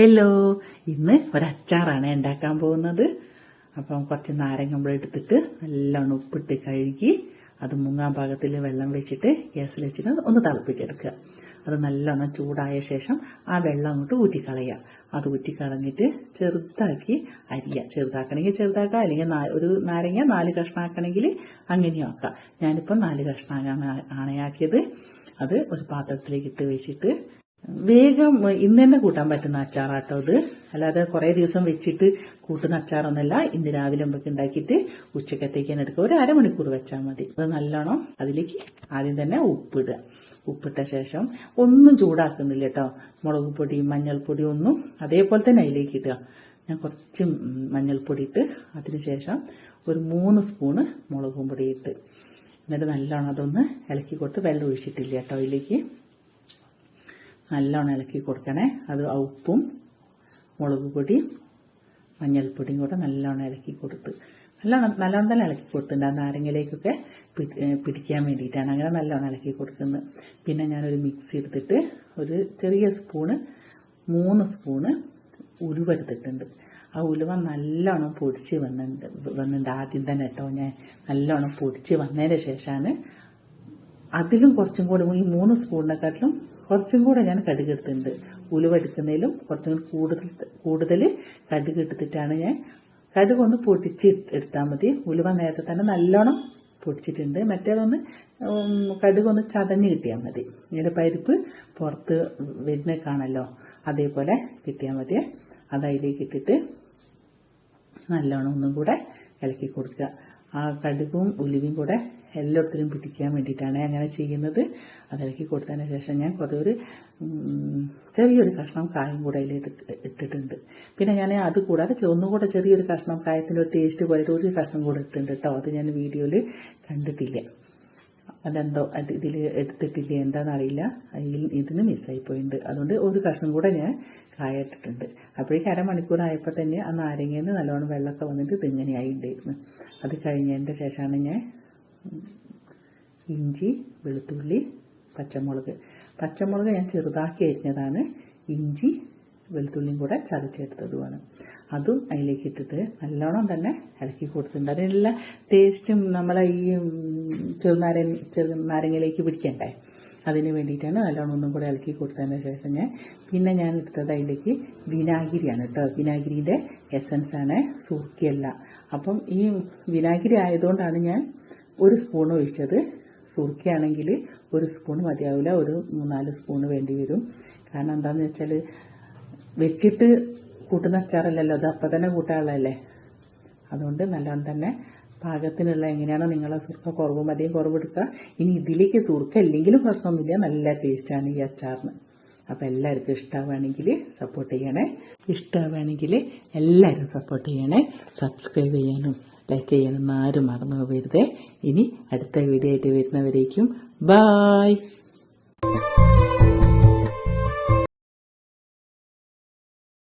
Hello ഇന്ന് ഒരച്ചാറാണ് ഉണ്ടാക്കാൻ പോകുന്നത്. അപ്പം കുറച്ച് നാരങ്ങമ്പഴം എടുത്തിട്ട് നല്ലോണം ഉപ്പിട്ട് കഴുകി അത് മുങ്ങാൻ പാകത്തിൽ വെള്ളം വെച്ചിട്ട് ഗ്യാസിൽ വെച്ചിട്ട് ഒന്ന് തിളപ്പിച്ചെടുക്കുക. അത് നല്ലോണം ചൂടായ ശേഷം ആ വെള്ളം അങ്ങോട്ട് ഊറ്റിക്കളയുക. അത് ഊറ്റിക്കളഞ്ഞിട്ട് ചെറുതാക്കി അരിയുക ചെറുതാക്കണമെങ്കിൽ ചെറുതാക്കുക അല്ലെങ്കിൽ ഒരു നാരങ്ങ നാല് കഷ്ണമാക്കണമെങ്കിൽ അങ്ങനെയും ആക്കാം. ഞാനിപ്പോൾ നാല് കഷ്ണമാണ് ആണയാക്കിയത്. അത് ഒരു പാത്രത്തിലേക്ക് ഇട്ട് വെച്ചിട്ട് വേഗം ഇന്ന് തന്നെ കൂട്ടാൻ പറ്റുന്ന അച്ചാറാട്ടോ ഇത്. അല്ലാതെ കുറേ ദിവസം വെച്ചിട്ട് കൂട്ടുന്ന അച്ചാറൊന്നല്ല ഇന്ന് രാവിലെ നമുക്ക് ഉണ്ടാക്കിയിട്ട് ഉച്ചക്കത്തേക്ക് തന്നെ എടുക്കുക ഒരു അരമണിക്കൂർ വെച്ചാൽ മതി. അത് നല്ലോണം അതിലേക്ക് ആദ്യം തന്നെ ഉപ്പിടുക. ഉപ്പിട്ട ശേഷം ഒന്നും ചൂടാക്കുന്നില്ല കേട്ടോ. മുളക് പൊടി മഞ്ഞൾപ്പൊടി ഒന്നും അതേപോലെ തന്നെ അതിലേക്ക് ഇടുക. ഞാൻ കുറച്ച് മഞ്ഞൾപ്പൊടി ഇട്ട് അതിനുശേഷം ഒരു മൂന്ന് സ്പൂണ് മുളകും പൊടി ഇട്ട്. എന്നിട്ട് നല്ലോണം അതൊന്ന് ഇളക്കി കൊടുത്ത് വെള്ളം ഒഴിച്ചിട്ടില്ല കേട്ടോ അതിലേക്ക്. നല്ലോണം ഇളക്കി കൊടുക്കണേ. അത് ഉപ്പും മുളക് പൊടിയും മഞ്ഞൾപ്പൊടിയും കൂടെ നല്ലോണം ഇളക്കി കൊടുത്ത് നല്ലോണം നല്ലോണം തന്നെ ഇളക്കി കൊടുത്തിട്ടുണ്ട്. ആ നാരങ്ങയിലേക്കൊക്കെ പിടിക്കാൻ വേണ്ടിയിട്ടാണ് അങ്ങനെ നല്ലോണം ഇളക്കി കൊടുക്കുന്നത്. പിന്നെ ഞാനൊരു മിക്സി എടുത്തിട്ട് ഒരു ചെറിയ സ്പൂണ് മൂന്ന് സ്പൂണ് ഉലുവ എടുത്തിട്ടുണ്ട്. ആ ഉലുവ നല്ലോണം പൊടിച്ച് വന്നിട്ടുണ്ട് വന്നിട്ടുണ്ട് ആദ്യം തന്നെ കേട്ടോ. ഞാൻ നല്ലോണം പൊടിച്ച് വന്നതിന് ശേഷമാണ് അതിലും കുറച്ചും കൂടെ ഈ മൂന്ന് സ്പൂണിനെക്കാട്ടിലും കുറച്ചും കൂടെ ഞാൻ കടുകെടുത്തിട്ടുണ്ട്. ഉലുവ എടുക്കുന്നതിലും കുറച്ചും കൂടി കൂടുതൽ കൂടുതൽ കടുക് എടുത്തിട്ടാണ് ഞാൻ കടുക് ഒന്ന് പൊടിച്ച് എടുത്താൽ മതി. ഉലുവ നേരത്തെ തന്നെ നല്ലോണം പൊടിച്ചിട്ടുണ്ട് മറ്റേതൊന്ന് കടുകൊന്ന് ചതഞ്ഞ് കിട്ടിയാൽ മതി. ഇങ്ങനെ പരിപ്പ് പുറത്ത് വരുന്ന കാണല്ലോ അതേപോലെ കിട്ടിയാൽ മതി. അത് അതിലേക്ക് ഇട്ടിട്ട് നല്ലോണം ഒന്നും കൂടെ ഇളക്കി കൊടുക്കുക. ആ കടുകും ഉലുവയും കൂടെ എല്ലായിടത്തിലും പിടിക്കാൻ വേണ്ടിയിട്ടാണ് അങ്ങനെ ചെയ്യുന്നത്. അതിലേക്ക് കൊടുത്തതിന് ശേഷം ഞാൻ കുറേ ഒരു ചെറിയൊരു കഷ്ണം കായും കൂടെ അതിൽ ഇട്ടിട്ടുണ്ട്. പിന്നെ ഞാൻ അത് കൂടാതെ ഒന്നുകൂടെ ചെറിയൊരു കഷ്ണം കായത്തിന്റെ ഒരു ടേസ്റ്റ് പോലെ ഒരു കഷ്ണം കൂടെ ഇട്ടിട്ടുണ്ട് കേട്ടോ അത് ഞാൻ വീഡിയോയിൽ കണ്ടിട്ടില്ല. അതെന്തോ അത് ഇതിൽ എടുത്തിട്ടില്ല എന്താണെന്നറിയില്ല അതിൽ ഇതിന് മിസ്സായി പോയിട്ടുണ്ട് അതുകൊണ്ട് ഒരു കഷ്ണം കൂടെ ഞാൻ കായ ഇട്ടിട്ടുണ്ട്. അപ്പോഴേക്കും അരമണിക്കൂർ ആയപ്പോൾ തന്നെ ആ നാരങ്ങയിൽ നിന്ന് നല്ലോണം വെള്ളമൊക്കെ വന്നിട്ട് ഇതിങ്ങനെയായി ഉണ്ടായിരുന്നു അത് കഴിഞ്ഞതിന്റെ ശേഷമാണ് ഞാൻ ഇഞ്ചി വെളുത്തുള്ളി പച്ചമുളക്. പച്ചമുളക് ഞാൻ ചെറുതാക്കി അരിഞ്ഞതാണ്. ഇഞ്ചി വെളുത്തുള്ളിയും കൂടെ ചതച്ചെടുത്തതുമാണ്. അതും അതിലേക്ക് ഇട്ടിട്ട് നല്ലോണം തന്നെ ഇളക്കി കൊടുത്തിട്ടുണ്ട്. അതിനെല്ലാം ടേസ്റ്റും നമ്മളെ ഈ ചെറുനാര ചെറുനാരങ്ങ ചെറുനാരങ്ങയിലേക്ക് പിടിക്കണ്ടേ? അതിന് വേണ്ടിയിട്ടാണ് നല്ലോണം ഒന്നും കൂടെ ഇളക്കി കൊടുത്തതിന് ശേഷം ഞാൻ പിന്നെ ഞാൻ എടുത്തത് അതിലേക്ക് വിനാഗിരിയാണ് കേട്ടോ. വിനാഗിരിന്റെ എസൻസ് ആണ് സുർക്കിയല്ല. അപ്പം ഈ വിനാഗിരി ആയതുകൊണ്ടാണ് ഞാൻ ഒരു സ്പൂൺ ഒഴിച്ചത്. സുർക്കയാണെങ്കിൽ ഒരു സ്പൂൺ മതിയാവില്ല. ഒരു മൂന്നാൽ സ്പൂൺ വേണ്ടി വരും. കാരണം എന്താണെന്ന് വെച്ചാൽ വെച്ചിട്ട് കൂട്ടുന്ന അച്ചാറല്ലല്ലോ? അത് അപ്പം തന്നെ കൂട്ടാനുള്ളതല്ലേ അതുകൊണ്ട് നല്ലോണം തന്നെ പാകത്തിനുള്ള എങ്ങനെയാണോ നിങ്ങളെ സുർക്ക കുറവ് മതിയും കുറവ് എടുക്കുക ഇനി ഇതിലേക്ക് സുർക്ക ഇല്ലെങ്കിലും പ്രശ്നമൊന്നുമില്ല. നല്ല ടേസ്റ്റാണ് ഈ അച്ചാറിന്. അപ്പം എല്ലാവർക്കും ഇഷ്ടമാവുകയാണെങ്കിൽ സപ്പോർട്ട് ചെയ്യണേ. ഇഷ്ടമാവുകയാണെങ്കിൽ എല്ലാവരും സപ്പോർട്ട് ചെയ്യണേ. സബ്സ്ക്രൈബ് ചെയ്യാനും ലൈക്ക് ചെയ്യാനും ആരും മറന്നു പോകരുതേ. ഇനി അടുത്ത വീഡിയോ ആയിട്ട് വരുന്നവരേക്കും ബായ്